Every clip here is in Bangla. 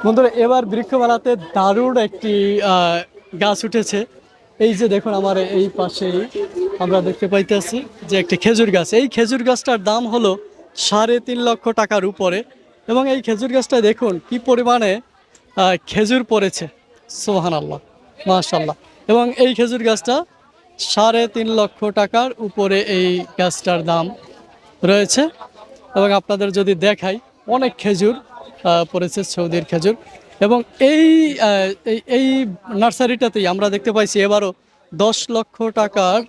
বন্ধুরা, এবার বৃক্ষমেলাতে দারুণ একটি গাছ উঠেছে। এই যে দেখুন, আমার এই পাশেই আমরা দেখতে পাইতেছি যে একটি খেজুর গাছ। এই খেজুর গাছটার দাম হলো সাড়ে তিন লক্ষ টাকার উপরে। এবং এই খেজুর গাছটা দেখুন কি পরিমাণে খেজুর পড়েছে। সোহান আল্লাহ মাশাল্লাহ এবং এই খেজুর গাছটা সাড়ে তিন লক্ষ টাকার উপরে এই গাছটার দাম রয়েছে। এবং আপনাদের যদি দেখাই, অনেক খেজুর পড়েছে সৌদির খেজুর। এবং এই এই- নার্সারিটাতেই আমরা দেখতে পাইছি এবারও দশ লক্ষ টাকার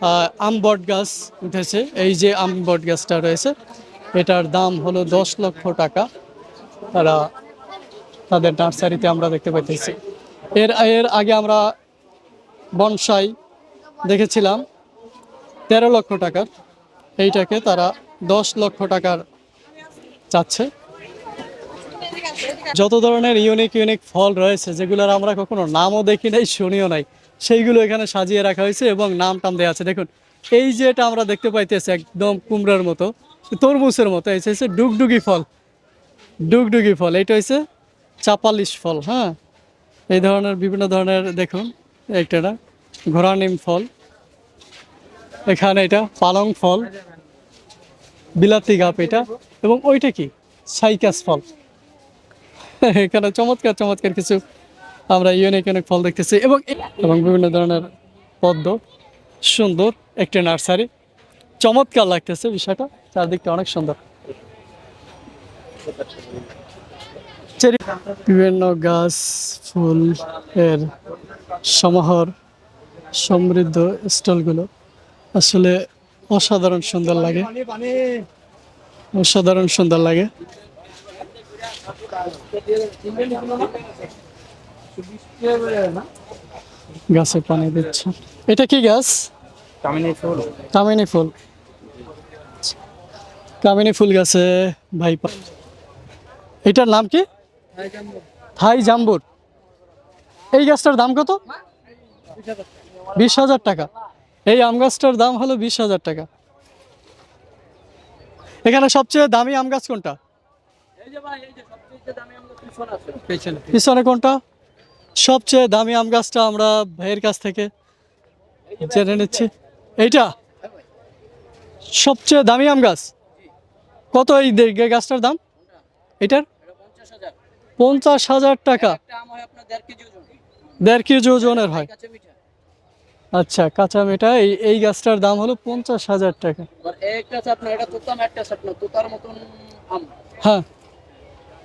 আহ, আম বট গাছ উঠেছে। এই যে আম বট গাছটা রয়েছে এটার দাম হলো দশ লক্ষ টাকা। তারা তাদের নার্সারিতে আমরা দেখতে পাইতেছি। এর এর আগে আমরা বনসাই দেখেছিলাম তেরো লক্ষ টাকার। এইটাকে তারা দশ লক্ষ টাকার চাচ্ছে। যত ধরনের ইউনিক ইউনিক ফল রয়েছে, যেগুলোর আমরা কখনো নামও দেখি নাই, শুনিও নাই, সেইগুলো এখানে সাজিয়ে রাখা হয়েছে এবং নাম টাম দেওয়া আছে। দেখুন, এই যে এটা আমরা দেখতে পাইতেছি একদম কুমড়ার মতো, তরমুজের মতো, এই হচ্ছে ডুগডুগি ফল ডুগডুগি ফল, এইটা হচ্ছে চাপালিশ ফল হ্যাঁ? এই ধরনের বিভিন্ন ধরনের, দেখুন একটা না নিম ফল, এখানে এটা পালং ফল, বিলাতি গাপ এটা, এবং ওইটা কি? সাইকাস ফল। এখানে চমৎকার চমৎকার কিছু আমরা ইউনিক ইউনিক ফল দেখতেছি এবং এবং বিভিন্ন ধরনের পদ্ম, সুন্দর একটি নার্সারি। চমৎকার লাগতেছে বিষয়টা, চারদিকটা অনেক সুন্দর। বিভিন্ন গাছ, ফুল এর সমাহার, সমৃদ্ধ স্টলগুলো। আসলে অসাধারণ সুন্দর লাগে। অসাধারণ সুন্দর লাগে। গাছে পানি দিচ্ছে। এটা কি গাছ? কামিনী ফুল। কামিনী ফুল। কামিনী ফুল গাছে ভাই এটার নাম কি? থাই জাম্বুর। এই গাছটার দাম কত? বিশ হাজার টাকা। এই আম গাছটার দাম হলো বিশ হাজার টাকা। এখানে সবচেয়ে দামি আম গাছ কোনটা? পিছনে কোনটা? সবচেয়ে দামি আম গাছটা আমরা ভাইয়ের কাছ থেকে জেনে নিচ্ছি। এইটা? সবচেয়ে দামি আম গাছ? কত এই গাছটার দাম? এটার? পঞ্চাশ হাজার। টাকা। দেড় কেজি ওজনের হয়। আচ্ছা কাঁচা মেটা এই এই গাছটার দাম হলো পঞ্চাশ হাজার টাকা। হ্যাঁ।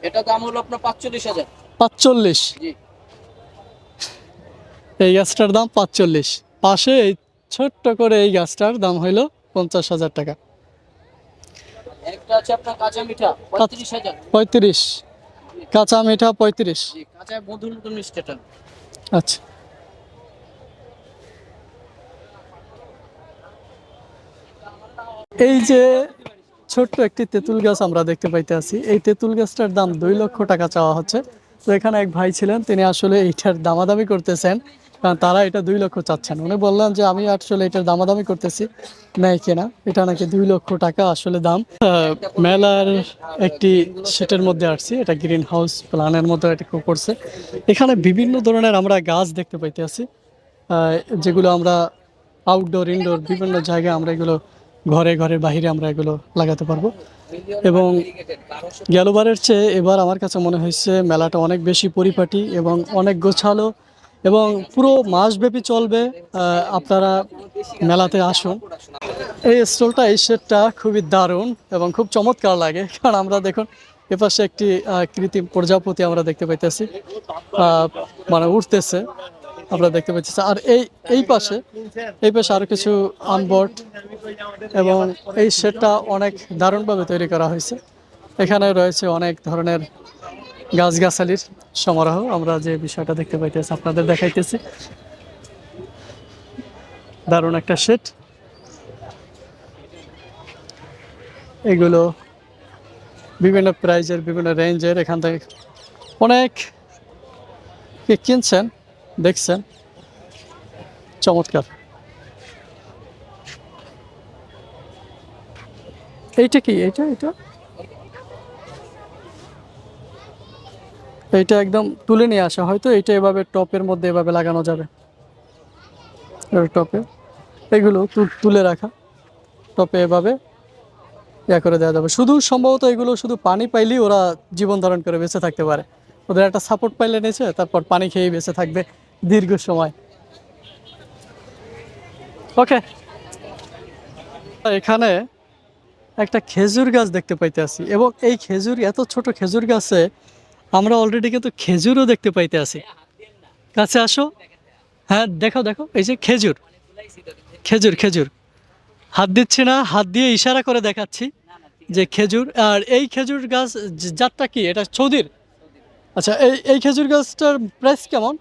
এটা দাম হলো আপনার পাঁচচল্লিশ হাজার। পাঁচচল্লিশ? এই গাছটার দাম পাঁচচল্লিশ। পাশে এই ছোট্ট করে এই গাছটার দাম হইল পঞ্চাশ হাজার টাকা। একটা আছে আপনার কাঁচা মিঠা পঁয়ত্রিশ হাজার। পঁয়ত্রিশ। কাঁচা মিঠা পঁয়ত্রিশ। কাঁচা মধুর মিষ্টি আচ্ছা। এই যে ছোট্ট একটি তেঁতুল গাছ আমরা দেখতে পাইতে আছি। এই তেঁতুল গাছটার দাম দুই লক্ষ টাকা চাওয়া হচ্ছে। তো এখানে এক ভাই ছিলেন, তিনি আসলে এইটার দামাদামি করতেছেন, কারণ তারা এটা দুই লক্ষ চাচ্ছেন। উনি বললেন যে, আমি আসলে এটার দামাদামি করতেছি, নেয় কেনা? এটা নাকি দুই লক্ষ টাকা আসলে দাম। মেলার একটি সেটের মধ্যে আসছি, এটা গ্রিন হাউস প্ল্যানের মতো এটা করছে। এখানে বিভিন্ন ধরনের আমরা গাছ দেখতে পাইতে আছি। যেগুলো আমরা আউটডোর ইনডোর বিভিন্ন জায়গায় আমরা এগুলো ঘরে ঘরের বাহিরে আমরা এগুলো লাগাতে পারব। এবং গেলবারের চেয়ে এবার আমার কাছে মনে হয়েছে মেলাটা অনেক বেশি পরিপাটি এবং অনেক গোছালো এবং পুরো মাসব্যাপী চলবে আপনারা মেলাতে আসুন। এই স্টলটা, এই শেডটা খুবই দারুণ এবং খুব চমৎকার লাগে। কারণ আমরা দেখুন, এপাশে একটি কৃত্রিম প্রজাপতি আমরা দেখতে পাইতেছি। মানে উঠতেছে আমরা দেখতে পাইতেছি আর এই এই পাশে এই পাশে আরও কিছু আমবট এবং এই শেডটা অনেক দারুণভাবে তৈরি করা হয়েছে। এখানে রয়েছে অনেক ধরনের গাছগাছালির সমারোহ। আমরা যে বিষয়টা দেখতে পাইতেছি, আপনাদের দেখাইতেছি। দারুণ একটা শেড এগুলো বিভিন্ন প্রাইজের, বিভিন্ন রেঞ্জের এখান থেকে অনেক কিনছেন। দেখছেন? চমৎকার। এইটা কি? এইটা এটা এইটা একদম তুলে নিয়ে আসা। হয়তো এইটা এভাবে টপের মধ্যে এভাবে লাগানো যাবে। টপে। এগুলো তুলে রাখা। টপে এভাবে ইয়া করে দেওয়া যাবে। শুধু সম্ভবত এগুলো শুধু পানি পাইলেই ওরা জীবন ধারণ করে, বেঁচে থাকতে পারে। ওদের একটা সাপোর্ট পাইলে নিয়েছে তারপর পানি খেয়েই বেঁচে থাকবে। দীর্ঘ সময়। ওকে এখানে একটা খেজুর গাছ দেখতে পাইতে আছি এবং এই খেজুর, এত ছোট খেজুর গাছে আমরা অলরেডি কিন্তু খেজুরও দেখতে পাইতে আছি কাছে আসো। হ্যাঁ দেখো দেখো, এই যে খেজুর। খেজুর খেজুর। হাত দিচ্ছি না, হাত দিয়ে ইশারা করে দেখাচ্ছি যে খেজুর, আর এই খেজুর গাছ জাতটা কি? এটা সৌদির? আচ্ছা এই এই খেজুর গাছটার প্রাইস কেমন?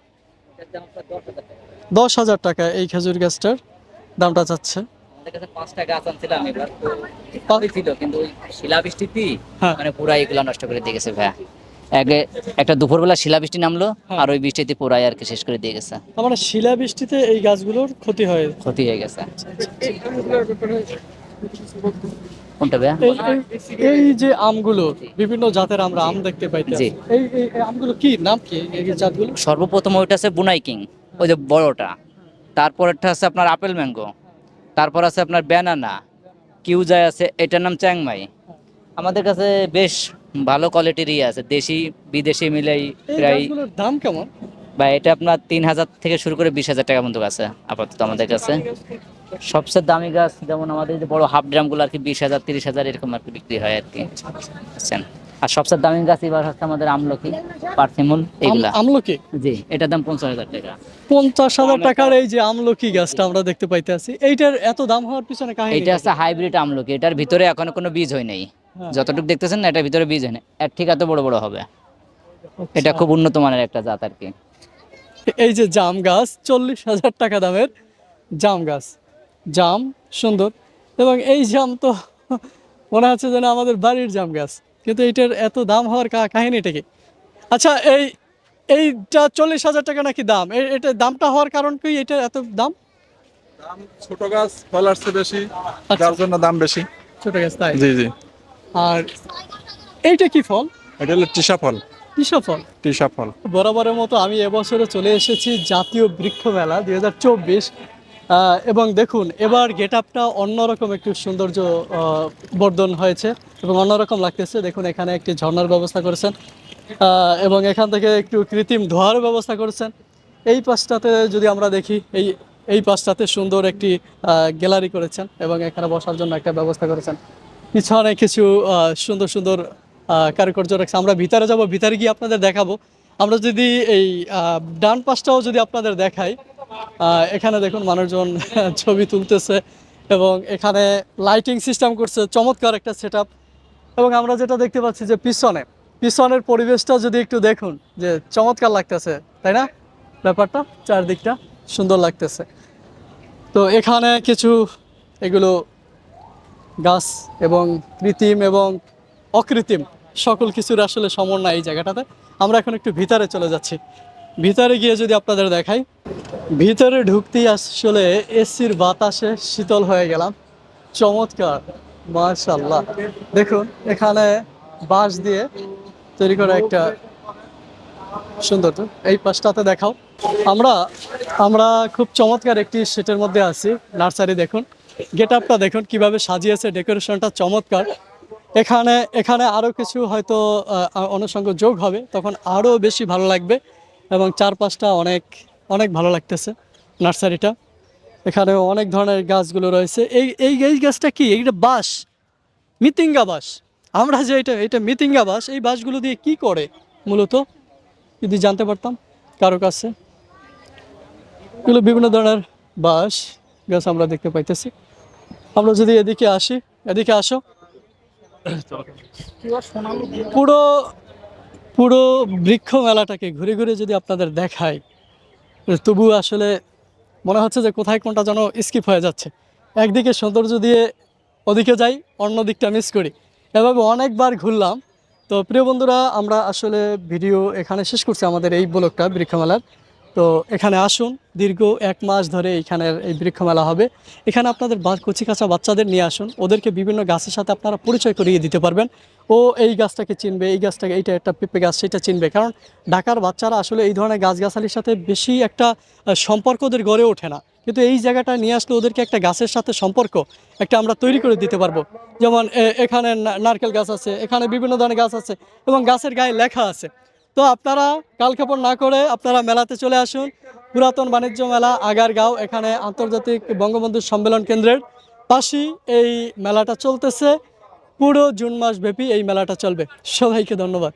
দশ হাজার টাকা এই খেজুর গাছটার দামটা চাচ্ছে। পাঁচটা গাছ আনছিলাম এবার। তো পা- ভালোই ছিল কিন্তু শিলাবৃষ্টিতে হ্যাঁ। মানে পুরা এগুলা নষ্ট করে দিয়ে গেছে ভাইয়া। আগে একটা দুপুরবেলা শিলাবৃষ্টি নামলো হ্যাঁ। আর ওই বৃষ্টিতে পুরাই আর কি শেষ করে দিয়ে গেছে। মানে শিলা এই গাছগুলোর ক্ষতি হয়। ক্ষতি হয়ে গেছে। কোনটা ভাইয়া? এই যে আমগুলো বিভিন্ন জাতের আমরা আম দেখতে পাইতে জি। এই আমগুলো কি? নাম কি? এই জাতগুলো? সর্বপ্রথম ওইটা আছে বুনাই কিং ওই যে বড়টা। তারপরেরটা আছে আপনার আপেল ম্যাঙ্গো। তারপর আছে আপনার ব্যানানা। কিউজাই আছে এটার নাম চ্যাংমাই আমাদের কাছে বেশ ভালো কোয়ালিটিরই আছে দেশি বিদেশি মিলাই প্রায় দাম কেমন? বা এটা আপনার তিন হাজার থেকে শুরু করে বিশ হাজার টাকা পর্যন্ত আছে আপাতত আমাদের কাছে। সবচেয়ে দামি গাছ যেমন আমাদের যে বড় হাফ ড্রামগুলো আর কি বিশ হাজার তিরিশ হাজার এরকম আর কি বিক্রি হয় আর কি। বুঝছেন? আর সবচেয়ে দামি গাছ এবার হচ্ছে আমাদের আমলকি পার্সিমুল এগুলা। আমলকি? জি এটার দাম পঞ্চাশ হাজার টাকা। পঞ্চাশ হাজার টাকার এই যে আমলকি গাছটা আমরা দেখতে পাইতে আছি এইটার এত দাম হওয়ার পিছনে কাহিনী এটা হচ্ছে হাইব্রিড আমলকি এটার ভিতরে এখনও কোনো বীজ হয় নাই। হ্যাঁ। যতটুকু দেখতেছেন না এটার ভিতরে বীজ হয় না এর ঠিক এত বড় বড় হবে। আচ্ছা। এটা খুব উন্নত মানের একটা জাত আর কি। এই যে জাম গাছ চল্লিশ হাজার টাকা দামের জাম গাছ। জাম সুন্দর। এবং এই জাম তো মনে হচ্ছে যেন আমাদের বাড়ির জাম গাছ। কিন্তু এইটার এত দাম হওয়ার কা- কাহিনীটা কি? আচ্ছা এই এইটা চল্লিশ হাজার টাকা নাকি দাম? এটা দামটা হওয়ার কারণ কি? এটা এত দাম? দাম ছোট গাছ ফল আসছে বেশি আচ্ছা। যার জন্য দাম বেশি। ছোট গাছ তাই? জি জি। আর এইটা কি ফল? এটা হলো টিসা ফল। কিসব ফল বরাবরের মতো আমি এবছরে চলে এসেছি জাতীয় বৃক্ষ মেলা দুই হাজার চব্বিশ। এবং দেখুন এবার গেট আপটা অন্যরকম একটু সৌন্দর্য বর্ধন হয়েছে এবং অন্যরকম লাগতেছে। দেখুন এখানে একটি ঝর্নার ব্যবস্থা করেছেন এবং এখান থেকে একটু কৃত্রিম ধোয়ার ব্যবস্থা করেছেন। এই পাশটাতে যদি আমরা দেখি এই এই পাশটাতে সুন্দর একটি গ্যালারি করেছেন এবং এখানে বসার জন্য একটা ব্যবস্থা করেছেন। পিছনে কিছু সুন্দর সুন্দর কারুকার্য রাখছে। আমরা ভিতরে যাব, ভিতরে গিয়ে আপনাদের দেখাবো। আমরা যদি এই ডান পাশটাও যদি আপনাদের দেখাই এখানে দেখুন মানুষজন ছবি তুলতেছে এবং এখানে লাইটিং সিস্টেম করছে, চমৎকার একটা সেট এবং আমরা যেটা দেখতে পাচ্ছি যে পিছনে, পিছনের পরিবেশটা যদি একটু দেখুন, যে চমৎকার লাগতেছে, তাই না? ব্যাপারটা, চারদিকটা সুন্দর লাগতেছে। তো এখানে কিছু এগুলো গাছ এবং কৃত্রিম এবং অকৃত্রিম সকল কিছুর আসলে সমন্বয় এই জায়গাটাতে। আমরা এখন একটু ভিতরে চলে যাচ্ছি। ভিতরে গিয়ে যদি আপনাদের দেখাই, ভিতরে ঢুকতেই আসলে এসির বাতাসে শীতল হয়ে গেলাম। চমৎকার মাশাল্লাহ দেখুন, এখানে বাঁশ দিয়ে তৈরি করা একটা সুন্দর তো, এই পাশটাতে দেখাও। আমরা আমরা খুব চমৎকার একটি সেটের মধ্যে আছি, নার্সারি দেখুন। গেট আপটা দেখুন, কীভাবে সাজিয়েছে, ডেকোরেশনটা চমৎকার। এখানে এখানে আরও কিছু হয়তো অনুষঙ্গ যোগ হবে, তখন আরও বেশি ভালো লাগবে এবং চারপাশটা অনেক অনেক ভালো লাগতেছে নার্সারিটা। এখানে অনেক ধরনের গাছগুলো রয়েছে। এই এই এই গাছটা কি? এইটা বাঁশ? মিতিঙ্গা বাঁশ। আমরা যে এটা এটা মিতিঙ্গা বাঁশ, এই বাঁশগুলো দিয়ে কি করে মূলত? যদি জানতে পারতাম কারও কাছে। এগুলো বিভিন্ন ধরনের বাঁশ, গাছ আমরা দেখতে পাইতেছি। আমরা যদি এদিকে আসি, এদিকে আসো। পুরো পুরো বৃক্ষ মেলাটাকে ঘুরে ঘুরে যদি আপনাদের দেখায় তবু আসলে মনে হচ্ছে যে কোথায় কোনটা যেন স্কিপ হয়ে যাচ্ছে। একদিকে সৌন্দর্য দিয়ে ওদিকে যাই, অন্য দিকটা মিস করি। এভাবে অনেকবার ঘুরলাম। তো প্রিয় বন্ধুরা, আমরা আসলে ভিডিও এখানে শেষ করছি আমাদের এই ব্লগটা, বৃক্ষমেলার। তো এখানে আসুন, দীর্ঘ এক মাস ধরে এখানের এই বৃক্ষমেলা হবে। এখানে আপনাদের কচি কাঁচা বাচ্চাদের নিয়ে আসুন, ওদেরকে বিভিন্ন গাছের সাথে আপনারা পরিচয় করিয়ে দিতে পারবেন। ও এই গাছটাকে চিনবে, এই গাছটাকে, এইটা একটা পেঁপে গাছ, সেটা চিনবে। কারণ ঢাকার বাচ্চারা আসলে এই ধরনের গাছগাছালির সাথে বেশি একটা সম্পর্ক ওদের গড়ে ওঠে না। কিন্তু এই জায়গাটা নিয়ে আসলে ওদেরকে একটা গাছের সাথে সম্পর্ক একটা আমরা তৈরি করে দিতে পারব। যেমন এখানে নারকেল গাছ আছে, এখানে বিভিন্ন ধরনের গাছ আছে এবং গাছের গায়ে লেখা আছে। তো আপনারা কালক্ষেপণ না করে আপনারা মেলাতে চলে আসুন। পুরাতন বাণিজ্য মেলা আগারগাঁও, এখানে আন্তর্জাতিক বঙ্গবন্ধু সম্মেলন কেন্দ্রের পাশেই এই মেলাটা চলতেছে। পুরো জুন মাস ব্যাপী এই মেলাটা চলবে। সবাইকে ধন্যবাদ।